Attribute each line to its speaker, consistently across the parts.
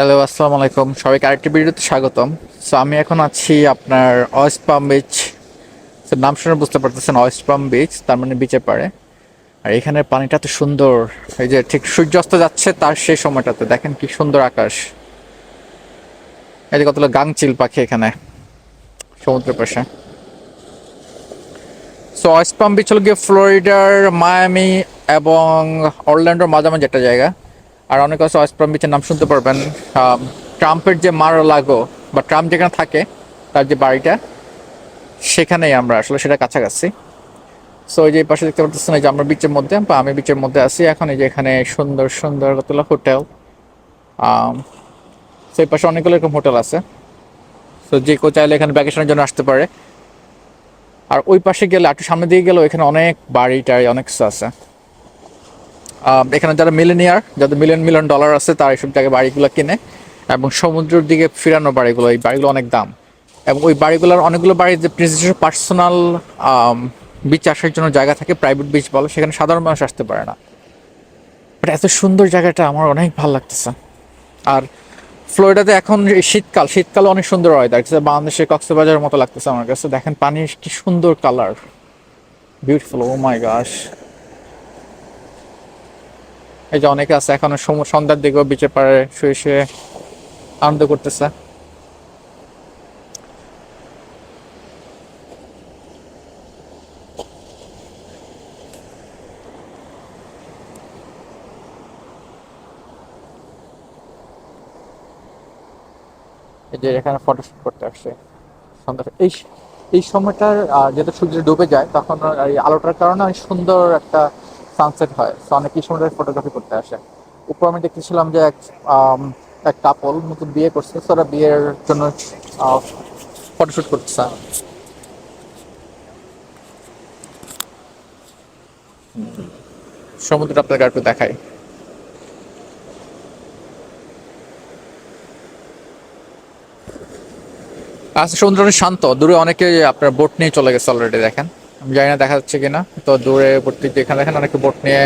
Speaker 1: Hello, আসসালামু আলাইকুম। সবাইকে আরেকটি ভিডিওতে স্বাগতম। সো আমি এখন আছি আপনার ওয়েস্ট পাম বিচ নাম শুনে বুঝতে পারতেছেন ওয়েস্ট পাম বিচ তার মানে বিচে পারে আর এখানে পানিটা তো সুন্দর, এই যে ঠিক সূর্যাস্ত যাচ্ছে তার সেই সময়টাতে। দেখেন কি সুন্দর আকাশ। এই যে কতগুলো গাংচিল পাখি এখানে, সমুদ্রের পাশে। সো ওয়েস্ট পাম বিচ হল গিয়ে ফ্লোরিডার মায়ামি এবং অরল্যান্ডোর মাঝামাঝি একটা জায়গা। আর অনেক আছে ওয়েস্ট বিচের নাম শুনতে পারবেন। ট্রাম্পের যে মার লাগো বা ট্রাম্প যেখানে থাকে, তার যে বাড়িটা, সেখানেই আমরা আসলে সেটা কাছাকাছি। সো এই যে পাশে দেখতে পাচ্ছেন এই যে আমরা বিচের মধ্যে, বা আমি বিচের মধ্যে আছি, এখন এই যে এখানে সুন্দর সুন্দর কতগুলো হোটেল। সেই পাশে অনেকগুলো এরকম হোটেল আছে। সো যে কেউ চাইলে এখানে ভ্যাকেশনের জন্য আসতে পারে। আর ওই পাশে গেলে একটু সামনে দিয়ে গেলে এখানে অনেক বাড়ি টাড়ি অনেক কিছু আছে। এখানে যারা মিলেনিয়ার যাদের মিলিয়ন মিলিয়ন ডলার আছে, তারা এইসব জায়গায় বাড়িগুলো কিনে এবং সমুদ্রের দিকে ফিরানো বাড়িগুলো, এই বাড়িগুলো অনেক দাম। এবং ওই বাড়িগুলোর অনেকগুলো বাড়ি যে নিজস্ব পার্সোনাল বিচ আসার জন্য জায়গা থাকে প্রাইভেট বিচ বলো, সেখানে সাধারণ মানুষ আসতে পারে না। বাট এত সুন্দর জায়গাটা আমার অনেক ভালো লাগতেছে। আর ফ্লোরিডাতে এখন শীতকাল, শীতকালে অনেক সুন্দর হয় দেখছে বাংলাদেশের কক্সবাজারের মতো লাগতেছে আমার কাছে। দেখেন পানির কি সুন্দর কালার বিউটিফুল ও মাই গাশ এই যে অনেকে আছে, এখনও সন্ধ্যার দিকেও বিচে পারে শুয়ে শুয়ে আনন্দ করতেছে। যে এখানে ফটোশুট করতে আসছে। সন্ধ্যা এই এই সময়টার যেহেতু সূর্য ডুবে যায়, তখন এই আলোটার কারণে অনেক সুন্দর একটা সানসেট হয় তো অনেক সময়টা ফটোগ্রাফি করতে আসে। উপর আমি দেখতেছিলাম যে এক এক কাপল নতুন বিয়ে করছে তো ওরা বিয়ের জন্য ফটোশুট করতেছে। সমুদ্রটা আপনাকে একটু দেখাই। আচ্ছা সমুদ্র শান্ত, দূরে অনেকে আপনার বোট নিয়ে চলে গেছে অলরেডি দেখেন। আমি জানি না দেখা যাচ্ছে কিনা। তো দূরে বোট যেখানে দেখেন অনেকে বোট নিয়ে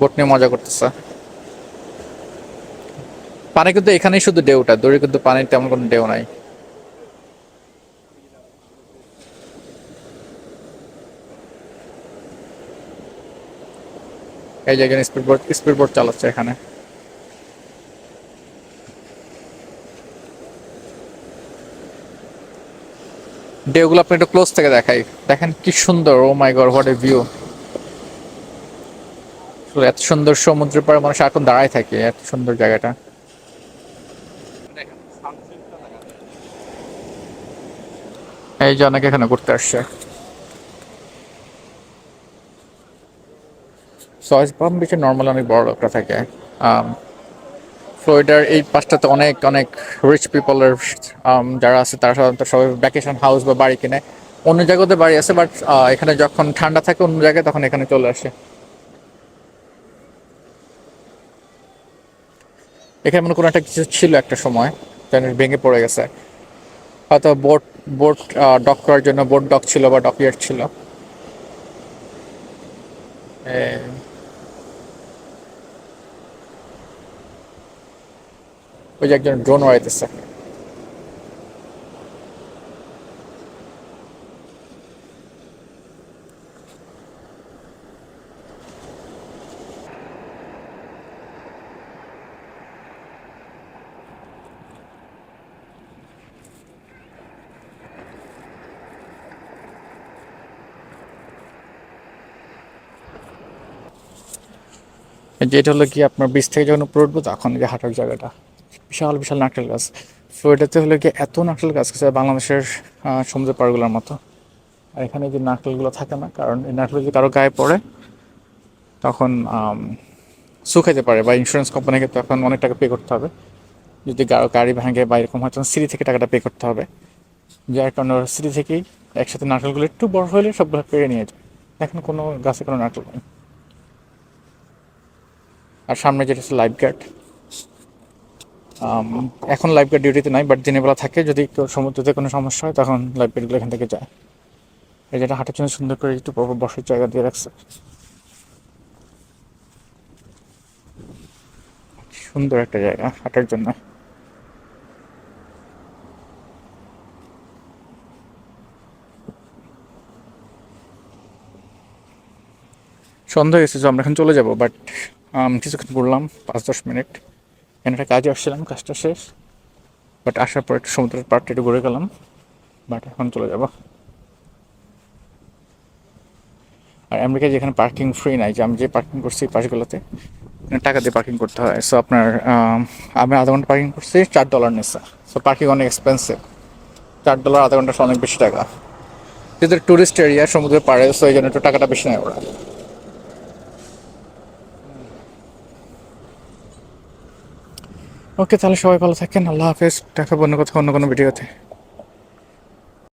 Speaker 1: বোট নিয়ে মজা করতেছে। পানি কিন্তু এখানেই শুধু ঢেউটা, দূরে কিন্তু পানির তেমন কোনো ঢেউ নাই। এই যে স্পিড বোট স্পিড বোট চালাচ্ছে এখানে। ঢেউগুলো আপনি একটু ক্লোজ থেকে দেখাই। দেখেন কি সুন্দর ও my God what a view এত সুন্দর সমুদ্রের পাড়ে মানুষ এখন দাঁড়ায় থাকে এত সুন্দর জায়গাটা। এই যে অনেকে এখানে ঘুরতে আসছে। সয়েস পাম্প বিচে নর্মাল অনেক বড় লোকটা থাকে। আম, ফ্লোরিডার এই পাশটাতে অনেক অনেক রিচ পিপলের যারা আছে, তারা সাধারণত সবাই ভ্যাকেশন হাউস বা বাড়ি কিনে। অন্য জায়গাতে বাড়ি আছে বাট এখানে যখন ঠান্ডা থাকে অন্য জায়গায়, তখন এখানে চলে আসে। এখানে মনে কোনো একটা কিছু ছিল একটা সময় ভেঙে পড়ে গেছে। হয়তো বোট বোট ডক করার জন্য বোট ডক ছিল বা ডকইয়ার্ড ছিল। ওই যে একজন ড্রোন উড়াইতেছে যেটা হলো কি আপনার বীজ থেকে যখন উপরে উঠবো তখন যে হাঁটার জায়গাটা। বিশাল বিশাল নারকেল গাছ। ফ্লোরিডাতে হলো কি এত নারকেল গাছ আছে বাংলাদেশের সমুদ্র পাড়গুলোর মতো। আর এখানে যে নারকেলগুলো থাকে না, কারণ এই নারকেল যদি কারও গায়ে পড়ে, তখন শুকাইতে পারে বা ইন্স্যুরেন্স কোম্পানিকে তখন অনেক টাকা পে করতে হবে। যদি গাড়ি ভাঙে বা এরকম হয়, তখন সিটি থেকে টাকাটা পে করতে হবে। যার কারণে ওরা সিটি থেকেই একসাথে নারকেলগুলো একটু বড় হলে সবগুলো পেরে নিয়ে যায়। এখন কোনো গাছে কোনো নারকেল নেই। আর সামনে যেটা হচ্ছে লাইফ গার্ড এখন লাইফ গার্ড ডিউটিতে নাই বাট দিনের বেলা থাকে, যদি কেউ সমুদ্রতে কোনো সমস্যা হয়, তখন লাইফ গার্ডগুলো এখান থেকে যায়। এই যেটা হাঁটার জন্য সুন্দর করে একটু বসার জায়গা দিয়ে রাখছে। সুন্দর একটা জায়গা হাঁটার জন্য। সন্ধ্যা হয়ে গেছে, তো আমরা এখন চলে যাব বাট কিছুক্ষণ ঘুরলাম, পাঁচ দশ মিনিট। এখানে একটা কাজে আসছিলাম, কাজটা শেষ। বাট আসার পর একটু সমুদ্রের পাড়টা একটু ঘুরে গেলাম। বাট এখন চলে যাব। আর আমেরিকায় যেখানে পার্কিং ফ্রি নাই, যে আমি যে পার্কিং করছি পাশগুলোতে টাকা দিয়ে পার্কিং করতে হয়। সো আপনার, আমি আধা ঘণ্টা পার্কিং করছি, চার ডলার নিচ্ছে সো পার্কিং অনেক এক্সপেন্সিভ চার ডলার আধা ঘণ্টা অনেক বেশি টাকা। যেহেতু টুরিস্ট এরিয়া সমুদ্রের পাড়ে সো এই জন্য একটু টাকাটা বেশি নেয় ওরা। ওকে তাহলে সবাই ভালো থাকেন। আল্লাহ হাফেজ। দেখাবো অন্য কথা অন্য কোনো ভিডিওতে।